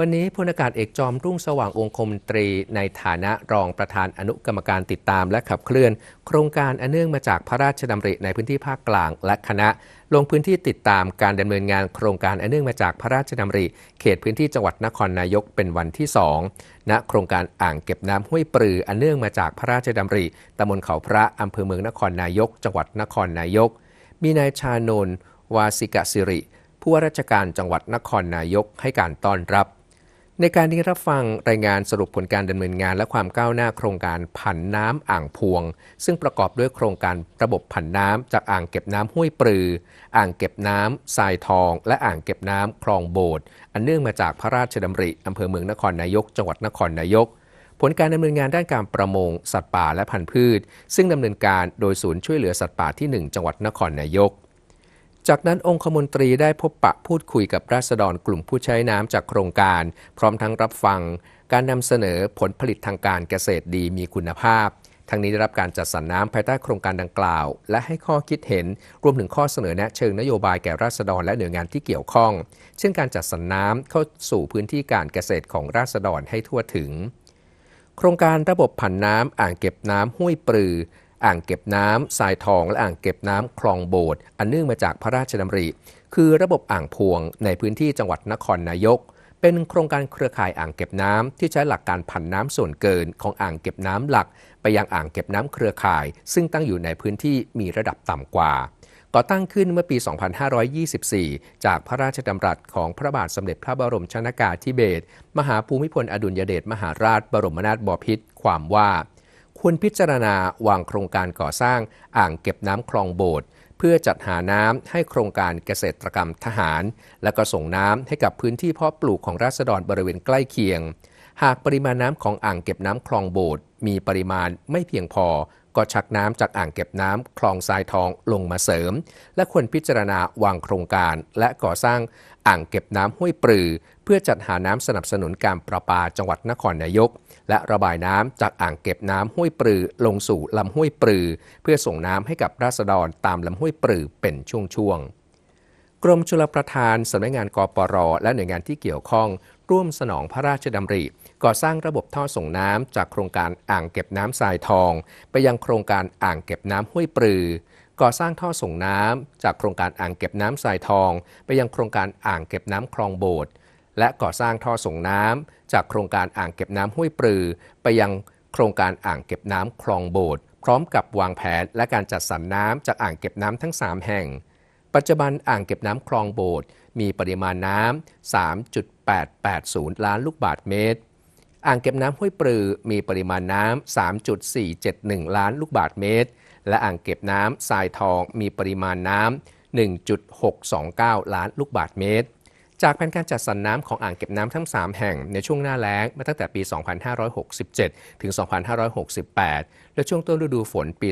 วันนี้พลอากาศเอกจอมรุ่งสว่างองคมนตรี ในฐานะรองประธานอนุกรรมการติดตามและขับเคลื่อน โครงการอันเนื่องมาจากพระราชดำริในพื้นที่ภาคกลางและคณะ ลงพื้นที่ติดตามการดำเนินงานโครงการอันเนื่องมาจากพระราชดำริ เขตพื้นที่จังหวัดนครนายกเป็นวันที่2ณโครงการอ่างเก็บน้ำห้วยปรือ อันเนื่องมาจากพระราชดำริตำบลเขาพระอำเภอเมืองนครนายก จังหวัดนครนายก มีนายชานนวาสิกสิริผู้ว่าราชการจังหวัดนครนายกให้การต้อนรับ ในการนี้รับฟังรายงานสรุปผลการดำเนินงานและความก้าวหน้าโครงการผันน้ำอ่างพวง ซึ่งประกอบด้วยโครงการระบบผันน้ำจากอ่างเก็บน้ำห้วยปรือ อ่างเก็บน้ำทรายทอง และอ่างเก็บน้ำคลองโบดอันเนื่องมาจากพระราชดำริอำเภอเมืองนครนายก จังหวัดนครนายก ผลการดำเนินงานด้านการประมง สัตว์ป่าและพันธุ์พืช ซึ่งดำเนินการโดยศูนย์ช่วยเหลือสัตว์ป่าที่ 1 จังหวัดนครนายก จากนั้นองคมนตรีได้พบปะพูดคุยกับราษฎรกลุ่มผู้ใช้น้ำจากโครงการ พร้อมทั้งรับฟัง การนำเสนอผลผลิตทางการเกษตรดีมีคุณภาพ ทั้งนี้ได้รับการจัดสรรน้ำภายใต้โครงการดังกล่าว และให้ข้อคิดเห็นรวมถึงข้อเสนอแนะเชิงนโยบายแก่ราษฎรและหน่วยงานที่เกี่ยวข้อง เช่นการจัดสรรน้ำเข้าสู่พื้นที่การเกษตรของราษฎรให้ทั่วถึง โครงการระบบผันน้ำอ่างเก็บน้ำห้วยปรือ อ่างเก็บน้ำทรายทอง และอ่างเก็บน้ำคลองโบดอันเนื่องมาจากพระราชดำริ คือระบบอ่างพวงในพื้นที่จังหวัดนครนายก เป็นโครงการเครือข่ายอ่างเก็บน้ำที่ใช้หลักการผันน้ำส่วนเกินของอ่างเก็บน้ำหลัก ไปยังอ่างเก็บน้ำเครือข่าย ซึ่งตั้งอยู่ในพื้นที่มีระดับต่ำกว่าก่อตั้งขึ้นเมื่อปี 2524 จากพระราชดำรัสของพระบาทสมเด็จพระบรมชนากาธิเบศรมหาภูมิพลอดุลยเดชมหาราชบรมนาถบพิตรความว่า ควรพิจารณาวางโครงการก่อสร้างอ่างเก็บน้ำคลองโบดเพื่อจัดหาน้ำให้โครงการเกษตรกรรมทหาร และก็ส่งน้ำให้กับพื้นที่เพาะปลูกของราษฎรบริเวณใกล้เคียง หากปริมาณน้ำของอ่างเก็บน้ำคลองโบดมีปริมาณไม่เพียงพอ ก็ชักน้ำจากอ่างเก็บน้ำคลองทรายทองลงมาเสริม และควรพิจารณาวางโครงการ และก่อสร้างอ่างเก็บน้ำห้วยปรือ เพื่อจัดหาน้ำสนับสนุนการประปาจังหวัดนครนายก และระบายน้ำจากอ่างเก็บน้ำห้วยปรือลงสู่ลำห้วยปรือ เพื่อส่งน้ำให้กับราษฎรตามลำห้วยปรือเป็นช่วงๆกรมชลประทานสำนักงานกปรและหน่วยงานที่เกี่ยวข้อง ร่วมสนองพระราชดำริ ก่อสร้างระบบท่อส่งน้ำจากโครงการอ่างเก็บน้ำทรายทอง ไปยังโครงการอ่างเก็บน้ำห้วยปรือ ก่อสร้างท่อส่งน้ำจากโครงการอ่างเก็บน้ำทรายทอง ไปยังโครงการอ่างเก็บน้ำคลองโบดและก่อสร้างท่อส่งน้ำจากโครงการอ่างเก็บน้ำห้วยปรือ ไปยังโครงการอ่างเก็บน้ำคลองโบดพร้อมกับวางแผนและการจัดสรรน้ำจากอ่างเก็บน้ำทั้ง 3 แห่ง ปัจจุบันอ่างเก็บน้ำคลองโบดมีปริมาณน้ำ 3.880 ล้านลูกบาศก์เมตร อ่างเก็บน้ำห้วยปรือมีปริมาณน้ำ 3.471 ล้านลูกบาศก์เมตร และอ่างเก็บน้ำทรายทองมีปริมาณน้ำ 1.629 ล้านลูกบาศก์เมตร จากแผนการจัดสรรน้ำของอ่างเก็บน้ำทั้ง 3 แห่งในช่วงหน้าแล้งมาตั้งแต่ปี 2567 ถึง 2568 และช่วงต้นฤดูฝนปี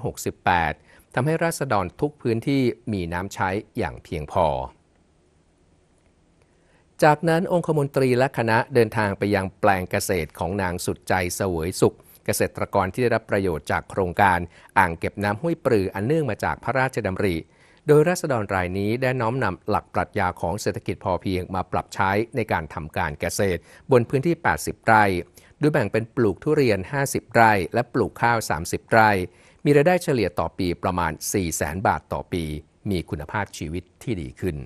2568ทำให้ราษฎรทุกพื้นที่มีน้ำใช้อย่างเพียงพอ จากนั้นองคมนตรีและคณะเดินทางไปยังแปลงเกษตรของนางสุดใจเสวยสุข เกษตรกรที่ได้รับประโยชน์จากโครงการ อ่างเก็บน้ำห้วยปรืออันเนื่องมาจากพระราชดำริ โดยรัษฎรรายนี้ได้น้อมนำหลักปรัชญาของเศรษฐกิจพอเพียงมาปรับใช้ในการทำการเกษตร บนพื้นที่ 80 ไร่โดยแบ่งเป็นปลูกทุเรียน 50 ไร่ และปลูกข้าว 30 ไร่ มีรายได้เฉลี่ยต่อปีประมาณ 4 0 0 0 0 0 บาทต่อปี มีคุณภาพชีวิตที่ดีขึ้น